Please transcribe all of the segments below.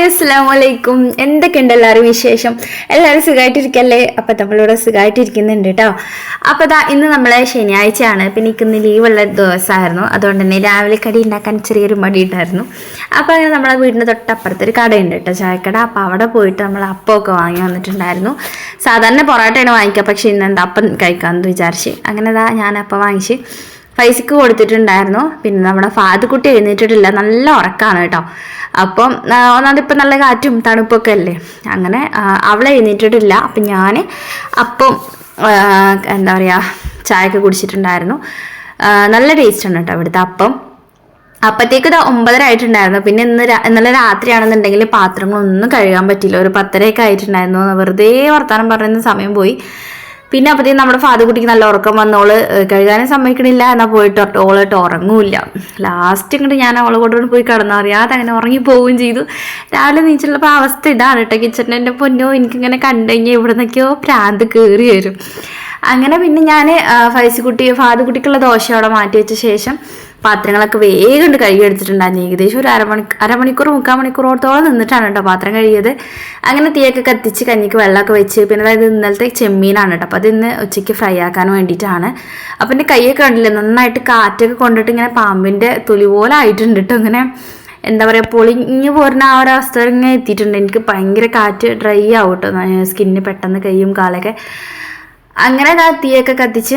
Hi അസ്സാം വലൈക്കും എന്തൊക്കെയുണ്ട് എല്ലാവരും വിശേഷം? എല്ലാവരും സുഖമായിട്ടിരിക്കല്ലേ അപ്പം നമ്മളിവിടെ സുഖമായിട്ടിരിക്കുന്നുണ്ട് കേട്ടോ അപ്പോൾ ദാ ഇന്ന് നമ്മളെ ശനിയാഴ്ചയാണ്. പിന്നെ എനിക്ക് ഇന്ന് ലീവുള്ള ദിവസമായിരുന്നു അതുകൊണ്ട് തന്നെ രാവിലെ കടി ഉണ്ടാക്കാൻ ചെറിയൊരു മടി ഉണ്ടായിരുന്നു. അപ്പോൾ അങ്ങനെ നമ്മളെ വീടിന്റെ തൊട്ടപ്പുറത്ത് ഒരു കടയുണ്ട് കേട്ടോ ചായക്കട. അപ്പോൾ അവിടെ പോയിട്ട് നമ്മൾ അപ്പമൊക്കെ വാങ്ങി വന്നിട്ടുണ്ടായിരുന്നു. സാധാരണ പൊറോട്ടയാണ് വാങ്ങിക്കുക പക്ഷേ ഇന്ന് എന്താ അപ്പം കഴിക്കാമെന്ന് വിചാരിച്ച്. അങ്ങനെ ദാ ഞാൻ അപ്പം വാങ്ങിച്ച് പൈസക്ക് കൊടുത്തിട്ടുണ്ടായിരുന്നു. പിന്നെ നമ്മുടെ ഫാദുക്കുട്ടി എഴുന്നേറ്റിട്ടില്ല. നല്ല ഉറക്കമാണ് കേട്ടോ. അപ്പം ആ, ഒന്നാമത് ഇപ്പം നല്ല കാറ്റും തണുപ്പൊക്കെ അല്ലേ? അങ്ങനെ അവൾ എഴുന്നേറ്റിട്ടില്ല. അപ്പം ഞാൻ അപ്പം എന്താ പറയുക ചായയൊക്കെ കുടിച്ചിട്ടുണ്ടായിരുന്നു. നല്ല ടേസ്റ്റ് ഉണ്ട് കേട്ടോ ഇവിടുത്തെ അപ്പം. അപ്പത്തേക്ക് ഇത് ഒമ്പതര ആയിട്ടുണ്ടായിരുന്നു. പിന്നെ ഇന്ന് ഇന്നലെ രാത്രിയാണെന്നുണ്ടെങ്കിൽ പാത്രങ്ങളൊന്നും കഴുകാൻ പറ്റില്ല ഒരു പത്തരയൊക്കെ ആയിട്ടുണ്ടായിരുന്നു. വെറുതെ വർത്തമാനം പറയുന്ന സമയം പോയി. പിന്നെ അപ്പോഴത്തേക്കും നമ്മുടെ ഫാദർ കുട്ടിക്ക് നല്ല ഉറക്കം വന്നോൾ കഴുകാനും സമ്മതിക്കണില്ല എന്നാൽ പോയിട്ട് ഓളായിട്ട് ഉറങ്ങൂല്ല. ലാസ്റ്റ് ഇങ്ങോട്ട് ഞാൻ അവളെ കൊണ്ടുകൊണ്ട് പോയി കിടന്നറിയാതെ അങ്ങനെ ഉറങ്ങി പോവുകയും ചെയ്തു. രാവിലെ നീച്ചുള്ളപ്പോൾ അവസ്ഥ ഇതാണ് കേട്ടോ കിച്ചണിന്റെ എന്റെ പൊന്നോ എനിക്കിങ്ങനെ കണ്ടുകഴിഞ്ഞാൽ ഇവിടെ നിന്നൊക്കെയോ പ്രാന്ത് കയറി വരും. അങ്ങനെ പിന്നെ ഞാൻ ഫൈസിക്കുട്ടി ഫാദർ കുട്ടിക്കുള്ള ദോശ അവിടെ മാറ്റി വെച്ച ശേഷം പാത്രങ്ങളൊക്കെ വേഗം കൊണ്ട് കഴുകി എടുത്തിട്ടുണ്ടായിരുന്നു ഏകദേശം ഒരു അരമണി അരമണിക്കൂർ മുക്കാൽ മണിക്കൂറോടത്തോളം നിന്നിട്ടാണ് കേട്ടോ പാത്രം കഴുകിയത്. അങ്ങനെ തീയൊക്കെ കത്തിച്ച് കഞ്ഞിക്ക് വെള്ളമൊക്കെ വെച്ച് പിന്നെ അതായത് ഇന്നലത്തെ ചെമ്മീനാണ് കേട്ടോ. അപ്പോൾ അത് ഇന്ന് ഉച്ചയ്ക്ക് ഫ്രൈ ആക്കാൻ വേണ്ടിയിട്ടാണ്. അപ്പം എന്റെ കൈയൊക്കെ കണ്ടില്ലേ നന്നായിട്ട് കാറ്റൊക്കെ കൊണ്ടിട്ട് ഇങ്ങനെ പാമ്പിന്റെ തൊലി പോലെ ആയിട്ടുണ്ട് കേട്ടോ. ഇങ്ങനെ എന്താ പറയുക പൊളിഞ്ഞ് പോരുന്ന ആ ഒരു അവസ്ഥ ഇങ്ങനെ എത്തിയിട്ടുണ്ട്. എനിക്ക് ഭയങ്കര കാറ്റ് ഡ്രൈ ആവും കേട്ടോ. സ്കിന്നിന് പെട്ടെന്ന് കൈയും കാലൊക്കെ അങ്ങനെ ആ തീയൊക്കെ കത്തിച്ച്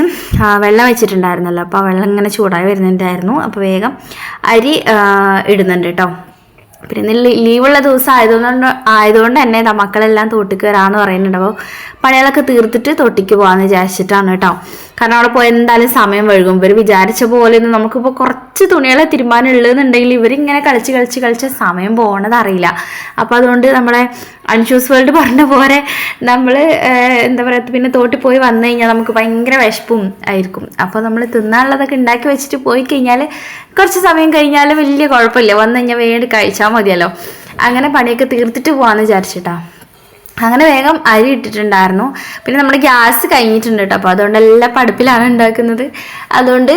വെള്ളം വെച്ചിട്ടുണ്ടായിരുന്നല്ലോ. അപ്പോൾ ആ വെള്ളം ഇങ്ങനെ ചൂടായി വരുന്നുണ്ടായിരുന്നു. അപ്പോൾ വേഗം അരി ഇടുന്നുണ്ട് കേട്ടോ പിന്നെ ലീവുള്ള ദിവസം ആയതുകൊണ്ട് ആയതുകൊണ്ട് തന്നെ മക്കളെല്ലാം തോട്ടിക്ക് വരാമെന്ന് പറയുന്നുണ്ട്. അപ്പോൾ പണികളൊക്കെ തീർത്തിട്ട് തോട്ടിക്ക് പോകാമെന്ന് വിചാരിച്ചിട്ടാണ് കേട്ടോ കാരണം അവിടെ പോയി എന്തായാലും സമയം വഴുകും ഇവർ വിചാരിച്ച പോലെ ഒന്നും നമുക്കിപ്പോൾ കുറച്ച് തുണികളെ തീരുമാനമുള്ളതെന്നുണ്ടെങ്കിൽ ഇവരിങ്ങനെ കളിച്ച് കളിച്ച് കളിച്ച് സമയം പോകണത് അറിയില്ല. അപ്പോൾ അതുകൊണ്ട് നമ്മളെ അൺഷൂസ് വേൾഡ് പറഞ്ഞ പോലെ നമ്മൾ എന്താ പറയുക പിന്നെ തോട്ടിൽ പോയി വന്നു കഴിഞ്ഞാൽ നമുക്ക് ഭയങ്കര വിശപ്പും ആയിരിക്കും. അപ്പോൾ നമ്മൾ തിന്നാനുള്ളതൊക്കെ ഉണ്ടാക്കി വെച്ചിട്ട് പോയി കഴിഞ്ഞാൽ കുറച്ച് സമയം കഴിഞ്ഞാൽ വലിയ കുഴപ്പമില്ല. വന്നു കഴിഞ്ഞാൽ വേണ്ടി കഴിച്ചാൽ മതിയല്ലോ. അങ്ങനെ പണിയൊക്കെ തീർത്തിട്ട് പോകാമെന്ന് വിചാരിച്ചിട്ടാ. അങ്ങനെ വേഗം അരി ഇട്ടിട്ടുണ്ടായിരുന്നു. പിന്നെ നമ്മുടെ ഗ്യാസ് കഴിഞ്ഞിട്ടുണ്ട് കേട്ടോ. അപ്പോൾ അതുകൊണ്ട് എല്ലാം പടുപ്പിലാണ് ഉണ്ടാക്കുന്നത്. അതുകൊണ്ട്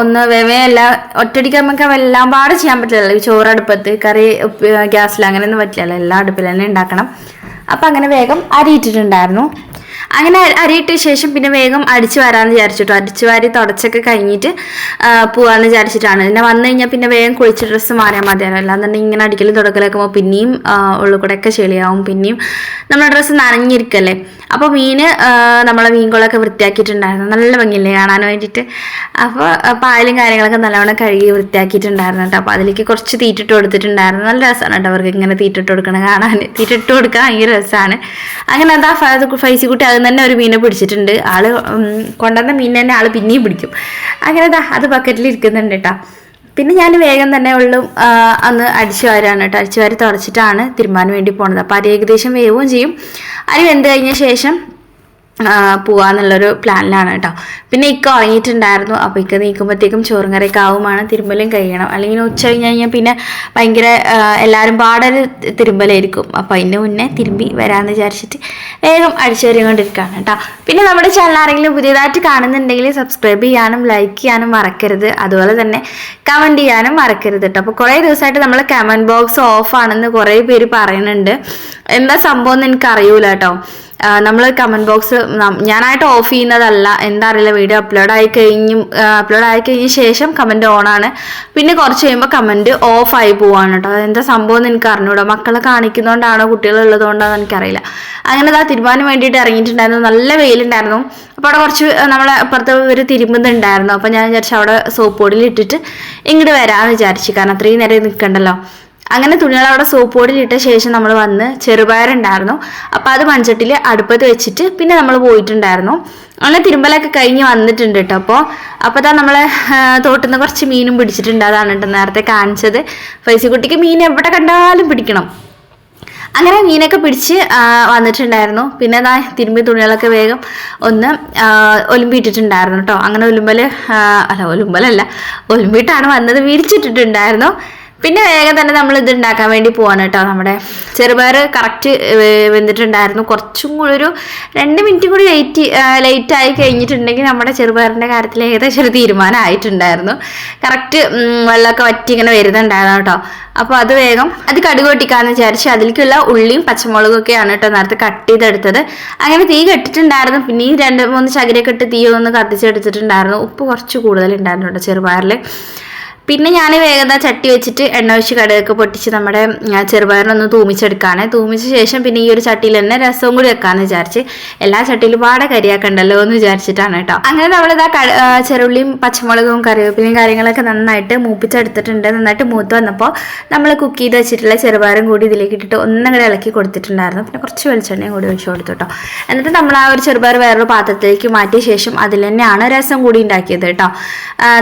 ഒന്ന് വേവേ എല്ലാം ഒറ്റയടിക്ക് നമുക്ക് എല്ലാം പാട് ചെയ്യാൻ പറ്റില്ലല്ലോ. ചോറ് അടുപ്പത്ത് കറി ഗ്യാസിൽ അങ്ങനെയൊന്നും പറ്റില്ലല്ലോ. എല്ലാം അടുപ്പിൽ തന്നെ ഉണ്ടാക്കണം. അപ്പം അങ്ങനെ വേഗം അരി ഇട്ടിട്ടുണ്ടായിരുന്നു. അങ്ങനെ അരിയിട്ട ശേഷം പിന്നെ വേഗം അടിച്ചു വരാമെന്ന് വിചാരിച്ചിട്ടു. അടിച്ചു വാരി തുടച്ചൊക്കെ കഴിഞ്ഞിട്ട് പോകാമെന്ന് വിചാരിച്ചിട്ടാണ്. പിന്നെ വന്നു കഴിഞ്ഞാൽ പിന്നെ വേഗം കുളിച്ച് ഡ്രസ്സ് മാറിയാൽ മതിയാണ് അല്ലാന്നുണ്ടെങ്കിൽ ഇങ്ങനെ അടിക്കലും തുടക്കലൊക്കെ പിന്നെയും ഉള്ളു കൂടെയൊക്കെ ചെളിയാവും. പിന്നെയും നമ്മുടെ ഡ്രസ്സ് നനഞ്ഞിരിക്കല്ലേ. അപ്പോൾ മീന് നമ്മളെ മീൻകുളമൊക്കെ വൃത്തിയാക്കിയിട്ടുണ്ടായിരുന്നു. നല്ല ഭംഗിയില്ലേ കാണാൻ വേണ്ടിയിട്ട്. അപ്പോൾ പായലും കാര്യങ്ങളൊക്കെ നല്ലവണ്ണം കഴുകി വൃത്തിയാക്കിയിട്ടുണ്ടായിരുന്നു കേട്ടോ. അപ്പോൾ അതിലേക്ക് കുറച്ച് തീറ്റിട്ട് കൊടുത്തിട്ടുണ്ടായിരുന്നു. നല്ല രസമാണ് കേട്ടോ അവർക്ക് ഇങ്ങനെ തീറ്റിട്ട് കൊടുക്കണം കാണാൻ. തീറ്റിട്ട് കൊടുക്കാൻ ഭയങ്കര രസമാണ് അങ്ങനെ എന്താ ഫൈസി കുട്ടി അത് തന്നെ ഒരു മീനെ പിടിച്ചിട്ടുണ്ട്. ആൾ കൊണ്ടുവന്ന മീൻ തന്നെ ആൾ പിന്നെയും പിടിക്കും. അങ്ങനെ അത് ബക്കറ്റിൽ ഇരിക്കുന്നുണ്ട് കേട്ടോ പിന്നെ ഞാൻ വേഗം തന്നെ ഉള്ളു അന്ന് അടിച്ചു വാരാണ് കേട്ടോ അടിച്ചു വാരി തുടച്ചിട്ടാണ് തിരുമാൻ വേണ്ടി പോണത്. അപ്പോൾ അരി ഏകദേശം വേവുകയും ചെയ്യും. അരി വെന്ത് കഴിഞ്ഞ ശേഷം പോവാന്നുള്ളൊരു പ്ലാനിലാണ് കേട്ടോ. പിന്നെ ഇക്ക ഉറങ്ങിയിട്ടുണ്ടായിരുന്നു. അപ്പോൾ ഇക്ക നീക്കുമ്പോഴത്തേക്കും ചോറും കറിയൊക്കെ ആവുമാണ്. തിരുമ്പലും കഴിയണം. അല്ലെങ്കിൽ ഉച്ച കഴിഞ്ഞ് കഴിഞ്ഞാൽ പിന്നെ ഭയങ്കര എല്ലാവരും പാടൊരു തിരുമ്പലായിരിക്കും. അപ്പോൾ അതിന്റെ മുന്നേ തിരുമ്പി വരാമെന്ന് വിചാരിച്ചിട്ട് വേഗം അടിച്ചുവരിക്കൊണ്ടിരിക്കുകയാണ് കേട്ടോ. പിന്നെ നമ്മുടെ ചാനൽ ആരെങ്കിലും പുതിയതായിട്ട് കാണുന്നുണ്ടെങ്കിൽ സബ്സ്ക്രൈബ് ചെയ്യാനും ലൈക്ക് ചെയ്യാനും മറക്കരുത്. അതുപോലെ തന്നെ കമന്റ് ചെയ്യാനും മറക്കരുത് കേട്ടോ. അപ്പോൾ കുറേ ദിവസമായിട്ട് നമ്മൾ കമന്റ് ബോക്സ് ഓഫ് ആണെന്ന് കുറേ പേര് പറയുന്നുണ്ട്. എന്താ സംഭവം എന്ന് എനിക്ക് അറിയൂല കേട്ടോ. നമ്മൾ കമന്റ് ബോക്സ് ഞാനായിട്ട് ഓഫ് ചെയ്യുന്നതല്ല. എന്താ അറിയില്ല വീഡിയോ അപ്ലോഡ് ആയി കഴിഞ്ഞും അപ്ലോഡ് ആയി കഴിഞ്ഞ ശേഷം കമന്റ് ഓൺ ആണ്. പിന്നെ കുറച്ച് കഴിയുമ്പോൾ കമന്റ് ഓഫായി പോവാണ് കേട്ടോ അതെന്താ സംഭവം എന്ന് എനിക്ക് അറിഞ്ഞൂടാ. മക്കളെ കാണിക്കുന്നതുകൊണ്ടാണോ കുട്ടികൾ ഉള്ളതുകൊണ്ടാണോ എനിക്കറിയില്ല. അങ്ങനെ അതാ തീരുമാനം വേണ്ടിയിട്ട് ഇറങ്ങിയിട്ടുണ്ടായിരുന്നു. നല്ല വെയിലുണ്ടായിരുന്നു. അപ്പോൾ അവിടെ കുറച്ച് നമ്മളെ അപ്പുറത്ത് ഒരു തിരുമ്പുന്നുണ്ടായിരുന്നു. അപ്പോൾ ഞാൻ വിചാരിച്ചു അവിടെ സോപ്പ് പൊടിയിൽ ഇട്ടിട്ട് ഇങ്ങോട്ട് വരാമെന്ന് വിചാരിച്ചു. കാരണം അത്രയും നേരം നിൽക്കണ്ടല്ലോ അങ്ങനെ തുണികൾ അവിടെ സോപ്പ് പൊടിയിൽ ഇട്ട ശേഷം നമ്മൾ വന്ന് ചെറുപയറുണ്ടായിരുന്നു അപ്പോൾ അത് മൺചട്ടിയിൽ അടുപ്പത്ത് വെച്ചിട്ട് പിന്നെ നമ്മൾ പോയിട്ടുണ്ടായിരുന്നു. അങ്ങനെ തിരുമ്പലൊക്കെ കഴിഞ്ഞ് വന്നിട്ടുണ്ട് കേട്ടോ അപ്പോൾ അപ്പോൾ തന്നെ നമ്മളെ തോട്ടിൽ നിന്ന് കുറച്ച് മീനും പിടിച്ചിട്ടുണ്ട്. അതാണ് കേട്ടോ നേരത്തെ കാണിച്ചത്. ഫൈസിക്കുട്ടിക്ക് മീൻ എവിടെ കണ്ടാലും പിടിക്കണം. അങ്ങനെ മീനൊക്കെ പിടിച്ച് വന്നിട്ടുണ്ടായിരുന്നു. പിന്നെ ദാ തിരുമ്പി തുണികളൊക്കെ വേഗം ഒന്ന് ഒലുമ്പിയിട്ടിട്ടുണ്ടായിരുന്നു കേട്ടോ അങ്ങനെ ഒലുമ്പൽ അല്ല ഒലുമ്പലല്ല ഒലുമ്പിയിട്ടാണ് വന്നത്. വിരിച്ചിട്ടിട്ടുണ്ടായിരുന്നു. പിന്നെ വേഗം തന്നെ നമ്മൾ ഇത് ഉണ്ടാക്കാൻ വേണ്ടി പോവാണ് കേട്ടോ നമ്മുടെ ചെറുപയർ കറക്റ്റ് വെന്തിട്ടുണ്ടായിരുന്നു. കുറച്ചും കൂടി ഒരു രണ്ട് മിനിറ്റും കൂടി ലേറ്റ് ലേറ്റ് ആയി കഴിഞ്ഞിട്ടുണ്ടെങ്കിൽ നമ്മുടെ ചെറുപയറിന്റെ കാര്യത്തിൽ ഏകദേശം ഒരു തീരുമാനം ആയിട്ടുണ്ടായിരുന്നു. കറക്റ്റ് വെള്ളമൊക്കെ വറ്റി ഇങ്ങനെ വരുന്നുണ്ടായിരുന്നു കേട്ടോ. അപ്പോൾ അത് വേഗം അത് കടുക് പൊട്ടിക്കാന്ന് വിചാരിച്ച് അതിലേക്കുള്ള ഉള്ളിയും പച്ചമുളകും ഒക്കെയാണ് കേട്ടോ നേരത്തെ കട്ട് ചെയ്തെടുത്തത്. അങ്ങനെ തീ കെട്ടിട്ടുണ്ടായിരുന്നു. പിന്നെ രണ്ട് മൂന്ന് ചകിരയൊക്കെ ഇട്ട് തീ ഒന്ന് കത്തിച്ചെടുത്തിട്ടുണ്ടായിരുന്നു. ഉപ്പ് കുറച്ച് കൂടുതലുണ്ടായിരുന്നു കേട്ടോ ചെറുപയറിൽ. പിന്നെ ഞാൻ വേഗത ചട്ടി വെച്ചിട്ട് എണ്ണ ഒഴിച്ച് കടുകൊക്കെ പൊട്ടിച്ച് നമ്മുടെ ചെറുപയറിനൊന്ന് തൂമിച്ചെടുക്കാണ്. തൂമിച്ച ശേഷം പിന്നെ ഈ ഒരു ചട്ടിയിൽ തന്നെ രസവും കൂടി വെക്കാന്ന് വിചാരിച്ച് എല്ലാ ചട്ടിയിലും പാടെ കരിയാക്കണ്ടല്ലോ എന്ന് വിചാരിച്ചിട്ടാണ് കേട്ടോ. അങ്ങനെ നമ്മളിതാ കട ചെറുള്ളിയും പച്ചമുളകും കറിവേപ്പിലയും കാര്യങ്ങളൊക്കെ നന്നായിട്ട് മൂപ്പിച്ചെടുത്തിട്ടുണ്ട്. നന്നായിട്ട് മൂത്ത് വന്നപ്പോൾ നമ്മൾ കുക്ക് ചെയ്ത് വെച്ചിട്ടുള്ള ചെറുപയറും കൂടി ഇതിലേക്ക് ഇട്ടിട്ട് ഒന്നങ്ങടെ ഇളക്കി കൊടുത്തിട്ടുണ്ടായിരുന്നു. പിന്നെ കുറച്ച് വെളിച്ചെണ്ണയും കൂടി ഒഴിച്ചു കൊടുത്തു കേട്ടോ. എന്നിട്ട് നമ്മൾ ആ ഒരു ചെറുപയർ വേറൊരു പാത്രത്തിലേക്ക് മാറ്റിയ ശേഷം അതിൽ തന്നെയാണ് രസം കൂടി ഉണ്ടാക്കിയത് കേട്ടോ.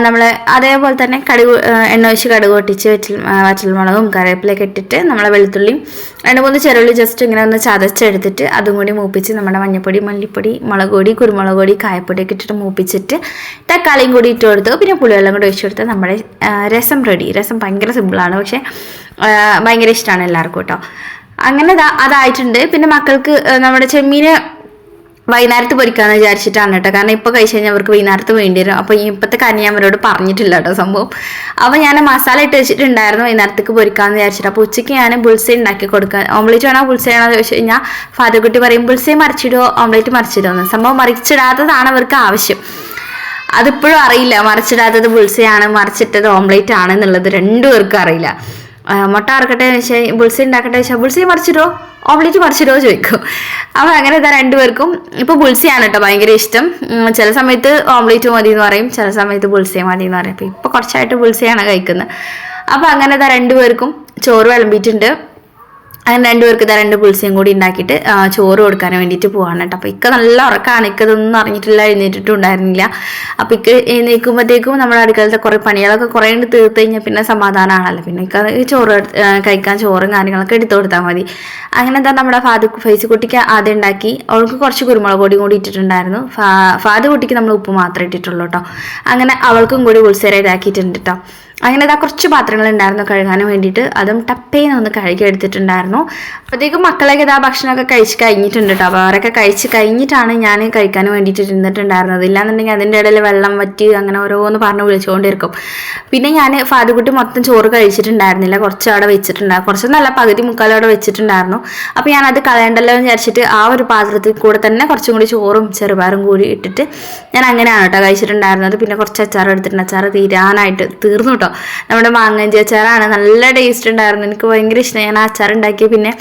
നമ്മൾ അതേപോലെ തന്നെ കടുക് എണ്ണ ഒഴിച്ച് കടുക് പൊട്ടിച്ച് വറ്റൽ വറ്റൽമുളകും കറിവേപ്പിലൊക്കെ ഇട്ടിട്ട് നമ്മളെ വെളുത്തുള്ളിയും രണ്ട് മൂന്ന് ചെറുള്ളി ജസ്റ്റ് ഇങ്ങനെ ഒന്ന് ചതച്ചെടുത്തിട്ട് അതും കൂടി മൂപ്പിച്ച് നമ്മുടെ മഞ്ഞപ്പൊടി മല്ലിപ്പൊടി മുളക് പൊടി കുരുമുളക് പൊടി കായപ്പൊടിയൊക്കെ ഇട്ടിട്ട് മൂപ്പിച്ചിട്ട് തക്കാളിയും കൂടി ഇട്ട് കൊടുത്തു. പിന്നെ പുളിവെള്ളം കൂടി ഒഴിച്ചു കൊടുത്താൽ നമ്മുടെ രസം റെഡി രസം ഭയങ്കര സിമ്പിളാണ് പക്ഷേ ഭയങ്കര ഇഷ്ടമാണ് എല്ലാവർക്കും കേട്ടോ അങ്ങനെ അതായിട്ടുണ്ട്. പിന്നെ മക്കൾക്ക് നമ്മുടെ ചെമ്മീന് വൈകുന്നേരത്ത് പൊരിക്കാന്ന് വിചാരിച്ചിട്ടാണ് കേട്ടോ. കാരണം ഇപ്പോൾ കഴിച്ച് കഴിഞ്ഞാൽ അവർക്ക് വൈകുന്നേരത്ത് വേണ്ടി വരും. അപ്പോൾ ഇപ്പത്തെ കാര്യം ഞാൻ അവരോട് പറഞ്ഞിട്ടില്ല കേട്ടോ സംഭവം. അപ്പോൾ ഞാൻ മസാല ഇട്ട് വെച്ചിട്ടുണ്ടായിരുന്നു വൈകുന്നേരത്തേക്ക് പൊരിക്കാന്ന് വിചാരിച്ചിട്ട്. അപ്പോൾ ഉച്ചയ്ക്ക് ഞാൻ ബുൾസൈ ഉണ്ടാക്കി കൊടുക്കാൻ ഓംലേറ്റ് വേണോ ബുൾസൈ ആണോ എന്ന് ചോദിച്ചു കഴിഞ്ഞാൽ ഫാദർകുട്ടി പറയും ബുൾസൈ മറിച്ചിടുമോ ഓംലേറ്റ് മറിച്ചിടുമോ എന്ന് സംഭവം മറിച്ചിടാത്തതാണ് അവർക്ക് ആവശ്യം. അതിപ്പോഴും അറിയില്ല മറിച്ചിടാത്തത് ബുൾസെയാണ് മറിച്ചിട്ടത് ഓംലേറ്റ് ആണ് എന്നുള്ളത് രണ്ടുപേർക്കും അറിയില്ല. മുട്ട അറക്കട്ടെ ബുൾസി ഉണ്ടാക്കട്ടെ വെച്ചാൽ ബുൾസി മറിച്ചിട്ടോ? ഓംലേറ്റ് മറിച്ചിട്ടോ ചോദിക്കും. അപ്പോൾ അങ്ങനെ ഇതാ രണ്ടുപേർക്കും ഇപ്പോൾ ബുൾസിയാണ് കേട്ടോ ഭയങ്കര ഇഷ്ടം. ചില സമയത്ത് ഓംലേറ്റ് മതി എന്ന് പറയും ചില സമയത്ത് ബുൾസൈ മതി എന്ന് പറയും. അപ്പോൾ ഇപ്പോൾ കുറച്ചായിട്ട് ബുൾസിയാണ് കഴിക്കുന്നത്. അപ്പോൾ അങ്ങനെ ഇതാ രണ്ടുപേർക്കും ചോറ് വിളമ്പിയിട്ടുണ്ട്. അങ്ങനെ രണ്ടുപേർക്ക് ഇതാ രണ്ട് പുളിസയും കൂടി ഉണ്ടാക്കിയിട്ട് ചോറ് കൊടുക്കാൻ വേണ്ടിയിട്ട് പോവാണ് കേട്ടോ. അപ്പോൾ ഇക്ക നല്ല ഉറക്കമാണ് ഇക്ക ഇതൊന്നും അറിഞ്ഞിട്ടില്ല എഴുന്നേറ്റിട്ടും ഉണ്ടായിരുന്നില്ല. അപ്പോൾ ഇക്ക എഴുന്നേൽക്കുമ്പോഴത്തേക്കും നമ്മുടെ അടുക്കളത്തെ കുറേ പണികളൊക്കെ കുറേ ഉണ്ട് തീർത്ത് കഴിഞ്ഞാൽ പിന്നെ സമാധാനമാണല്ലോ പിന്നെ ഇക്ക ചോറ് കഴിക്കാൻ ചോറും കാര്യങ്ങളൊക്കെ എടുത്തു കൊടുത്താൽ മതി. അങ്ങനെ എന്താ നമ്മുടെ ഫാദു ഫൈസ് കുട്ടിക്ക് ആദ്യം ഉണ്ടാക്കി അവൾക്ക് കുറച്ച് കുരുമുളക് പൊടിയും കൂടി ഇട്ടിട്ടുണ്ടായിരുന്നു. ഫാദു കുട്ടിക്ക് നമ്മൾ ഉപ്പ് മാത്രമേ ഇട്ടിട്ടുള്ളൂ കേട്ടോ. അങ്ങനെ അവൾക്കും കൂടി ഉത്സരം ഇതാക്കിയിട്ടുണ്ട് കേട്ടോ. അങ്ങനെ ഇതാ കുറച്ച് പാത്രങ്ങൾ ഉണ്ടായിരുന്നു കഴുകാനും വേണ്ടിയിട്ട്. അതും ടപ്പയിൽ നിന്ന് കഴുകി എടുത്തിട്ടുണ്ടായിരുന്നു. അപ്പോഴത്തേക്കും മക്കളൊക്കെ ഇതാ ഭക്ഷണമൊക്കെ കഴിച്ച് കഴിഞ്ഞിട്ടുണ്ട് കേട്ടോ. അപ്പോൾ അവരൊക്കെ കഴിച്ച് കഴിഞ്ഞിട്ടാണ് ഞാൻ കഴിക്കാൻ വേണ്ടിയിട്ട് ഇരുന്നിട്ടുണ്ടായിരുന്നത്. ഇല്ലാന്നുണ്ടെങ്കിൽ അതിന്റെ ഇടയിൽ വെള്ളം വറ്റി അങ്ങനെ ഓരോന്ന് പറഞ്ഞ് വിളിച്ചുകൊണ്ടിരിക്കും. പിന്നെ ഞാൻ ഫാദുകുട്ടി മൊത്തം ചോറ് കഴിച്ചിട്ടുണ്ടായിരുന്നില്ല. കുറച്ച് അവിടെ വെച്ചിട്ടുണ്ടായിരുന്നു കുറച്ച് നല്ല പകുതി മുക്കാലോടെ വെച്ചിട്ടുണ്ടായിരുന്നു. അപ്പോൾ ഞാൻ അത് കളയണ്ടല്ലോ എന്ന് വിചാരിച്ചിട്ട് ആ ഒരു പാത്രത്തിൽ കൂടെ തന്നെ കുറച്ചും കൂടി ചോറും ചെറുപയറും കൂടി ഇട്ടിട്ട് ഞാൻ അങ്ങനെയാണ് കേട്ടോ കഴിച്ചിട്ടുണ്ടായിരുന്നത്. പിന്നെ കുറച്ച് അച്ചാർ എടുത്തിട്ടുണ്ട്. അച്ചാർ തീരാനായിട്ട് തീർന്നു കേട്ടോ. നമ്മുടെ മാങ്ങഞ്ചി അച്ചാറാണ്. നല്ല ടേസ്റ്റ് ഉണ്ടായിരുന്നു. എനിക്ക് ഭയങ്കര ഇഷ്ടം ഞാൻ അച്ചാർ ഉണ്ടാക്കി പിന്നെ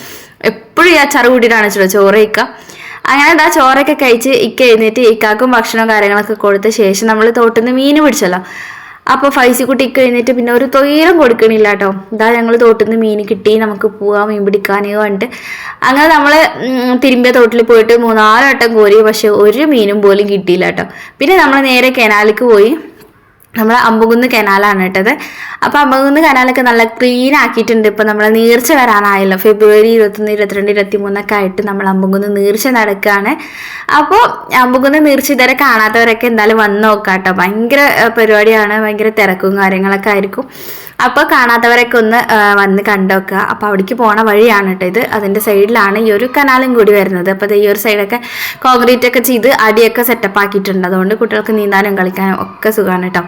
എപ്പോഴും ഈ അച്ചാർ കൂട്ടിയിട്ടാണ് വെച്ചോ ചോറ് കഴിക്കുക അങ്ങനെ എന്താ ചോറൊക്കെ കഴിച്ച് ഇക്ക എഴുന്നേറ്റ് ഇക്കാക്കും ഭക്ഷണവും കാര്യങ്ങളൊക്കെ കൊടുത്ത ശേഷം നമ്മൾ തോട്ടിൽ നിന്ന് മീൻ പിടിച്ചല്ലോ. അപ്പോൾ ഫൈസിക്കുട്ടി ഇക്ക എഴുന്നേറ്റ് പിന്നെ ഒരു തൊയിലും കൊടുക്കണില്ല കേട്ടോ ഇതാ ഞങ്ങൾ തോട്ടിൽ നിന്ന് മീൻ കിട്ടി. നമുക്ക് പോവാം മീൻ പിടിക്കാൻ വേണ്ടി അങ്ങനെ നമ്മൾ തിരുമ്പിയ തോട്ടിൽ പോയിട്ട് മൂന്നാൽ വട്ടം കോരി. പക്ഷെ ഒരു മീനും പോലും കിട്ടിയില്ല കേട്ടോ പിന്നെ നമ്മൾ നേരെ കനാലിക്ക് പോയി. നമ്മൾ അമ്പുകുന്ന് കനാലാണ് ഇട്ടത് അപ്പോൾ അമ്പകുന്ന് കനാലൊക്കെ നല്ല ക്ലീൻ ആക്കിയിട്ടുണ്ട്. ഇപ്പോൾ നമ്മൾ നീർച്ച വരാനായല്ലോ. ഫെബ്രുവരി ഇരുപത്തൊന്ന് ഇരുപത്തിരണ്ട് ഇരുപത്തി മൂന്നൊക്കെ ആയിട്ട് നമ്മൾ അമ്പകുന്ന് നീർച്ച നടക്കുകയാണ് അപ്പോൾ അമ്പകുന്ന് നീർച്ച ഇതുവരെ കാണാത്തവരൊക്കെ എന്തായാലും വന്ന് നോക്കാം കേട്ടോ ഭയങ്കര പരിപാടിയാണ്. ഭയങ്കര തിരക്കും കാര്യങ്ങളൊക്കെ ആയിരിക്കും. അപ്പോൾ കാണാത്തവരൊക്കെ ഒന്ന് വന്ന് കണ്ടുവെക്കുക അപ്പോൾ അവിടേക്ക് പോണ വഴിയാണ് കേട്ടോ ഇത്. അതിന്റെ സൈഡിലാണ് ഈ ഒരു കനാലും കൂടി വരുന്നത്. അപ്പോൾ ഈ ഒരു സൈഡൊക്കെ കോൺക്രീറ്റ് ഒക്കെ ചെയ്ത് അടിയൊക്കെ സെറ്റപ്പ് ആക്കിയിട്ടുണ്ട്. അതുകൊണ്ട് കുട്ടികൾക്ക് നീന്താനും കളിക്കാനും ഒക്കെ സുഖമാണ് കേട്ടോ.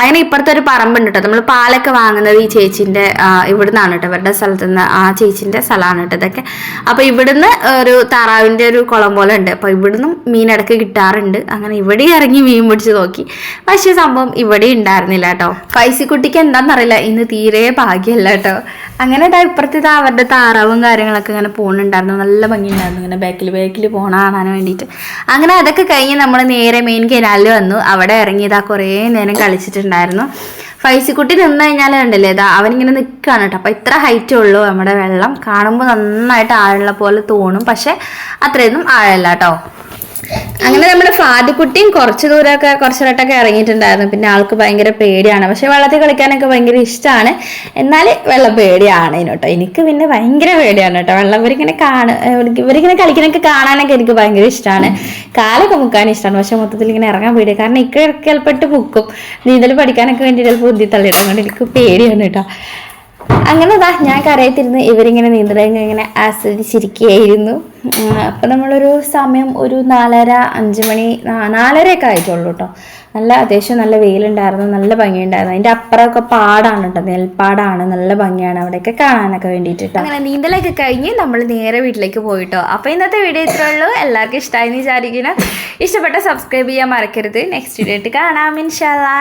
അങ്ങനെ ഇപ്പുറത്തെ ഒരു പറമ്പുണ്ട് കേട്ടോ നമ്മൾ പാലൊക്കെ വാങ്ങുന്നത് ഈ ചേച്ചിന്റെ ഇവിടുന്നാണ് കേട്ടോ ഇവരുടെ സ്ഥലത്ത് നിന്ന് ആ ചേച്ചിന്റെ സ്ഥലമാണ് കേട്ടോ ഇതൊക്കെ. അപ്പോൾ ഇവിടുന്ന് ഒരു താറാവിന്റെ ഒരു കുളം പോലെ ഉണ്ട്. അപ്പോൾ ഇവിടുന്നും മീൻ ഇടയ്ക്ക് കിട്ടാറുണ്ട്. അങ്ങനെ ഇവിടെ ഇറങ്ങി മീൻ പിടിച്ച് നോക്കി. പക്ഷേ സംഭവം ഇവിടെ ഉണ്ടായിരുന്നില്ല കേട്ടോ ഫൈസിക്കുട്ടിക്ക് എന്താണെന്നറിയില്ല ഇന്ന് തീരെ ഭാഗ്യമല്ല കേട്ടോ അങ്ങനെ ഇപ്പുറത്തെ അവരുടെ താറാവും കാര്യങ്ങളൊക്കെ ഇങ്ങനെ പോകുന്നുണ്ടായിരുന്നു നല്ല ഭംഗിയുണ്ടായിരുന്നു. ഇങ്ങനെ ബാക്കിൽ ബാക്കിൽ പോണ കാണാൻ വേണ്ടിയിട്ട്. അങ്ങനെ അതൊക്കെ കഴിഞ്ഞ് നമ്മൾ നേരെ മെയിൻ കനാലിൽ വന്നു. അവിടെ ഇറങ്ങിയതാ കുറേ നേരം കളിച്ചിട്ടുണ്ടായിരുന്നു ഫൈസിക്കുട്ടി നിന്ന് കഴിഞ്ഞാൽ ഉണ്ടല്ലേ ഇതാ അവനിങ്ങനെ നിൽക്കുകയാണ് കേട്ടോ. അപ്പോൾ ഇത്ര ഹൈറ്റേ ഉള്ളൂ നമ്മുടെ വെള്ളം. കാണുമ്പോൾ നന്നായിട്ട് ആഴമുള്ള പോലെ തോന്നും. പക്ഷെ അത്രയൊന്നും ആഴല്ല കേട്ടോ. അങ്ങനെ നമ്മുടെ ഫാദിക്കുട്ടിയും കുറച്ച് ദൂരമൊക്കെ കുറച്ചിടത്തൊക്കെ ഇറങ്ങിയിട്ടുണ്ടായിരുന്നു. പിന്നെ ആൾക്ക് ഭയങ്കര പേടിയാണ്. പക്ഷെ വെള്ളത്തിൽ കളിക്കാനൊക്കെ ഭയങ്കര ഇഷ്ടമാണ്. എന്നാൽ വെള്ളം പേടിയാണ് കേട്ടോ എനിക്ക് പിന്നെ ഭയങ്കര പേടിയാണ് കേട്ടോ. വെള്ളം ഇവരിങ്ങനെ കാണ ഇവരിങ്ങനെ കളിക്കാനൊക്കെ കാണാനൊക്കെ എനിക്ക് ഭയങ്കര ഇഷ്ടമാണ്. കാലൊക്കെ മുക്കാൻ ഇഷ്ടമാണ്. പക്ഷെ മൊത്തത്തിൽ ഇങ്ങനെ ഇറങ്ങാൻ പേടി കാരണം ഇക്കൽപ്പെട്ട് പൊക്കും നീന്തൽ പഠിക്കാനൊക്കെ വേണ്ടി ചിലപ്പോൾ ബുദ്ധി തള്ളിയിടും കൊണ്ട് എനിക്ക് പേടിയാണ് കേട്ടോ. അങ്ങനെ അതാ ഞാൻ കരയത്തിരുന്ന് ഇവരിങ്ങനെ നീന്തലങ്ങ് ഇങ്ങനെ ആസ്വദിച്ചിരിക്കുകയായിരുന്നു. അപ്പം നമ്മളൊരു സമയം ഒരു നാലര അഞ്ച് മണി നാലരയൊക്കെ ആയിട്ടുള്ളൂ കേട്ടോ നല്ല അത്യാവശ്യം നല്ല വെയിലുണ്ടായിരുന്നു നല്ല ഭംഗിയുണ്ടായിരുന്നു. അതിന്റെ അപ്പുറമൊക്കെ പാടാണ് കേട്ടോ നെൽപ്പാടാണ് നല്ല ഭംഗിയാണ് അവിടെയൊക്കെ കാണാനൊക്കെ വേണ്ടിയിട്ട് ട്ടോ. അങ്ങനെ നീന്തലൊക്കെ കഴിഞ്ഞ് നമ്മൾ നേരെ വീട്ടിലേക്ക് പോയിട്ടോ അപ്പോൾ ഇന്നത്തെ വീഡിയോ ഇത്രേ ഉള്ളൂ. എല്ലാവർക്കും ഇഷ്ടമായി എന്ന് വിചാരിക്കണം ഇഷ്ടപ്പെട്ട സബ്സ്ക്രൈബ് ചെയ്യാൻ മറക്കരുത്. നെക്സ്റ്റ് വീഡിയോ ആയിട്ട് കാണാം ഇൻഷാല്ലാ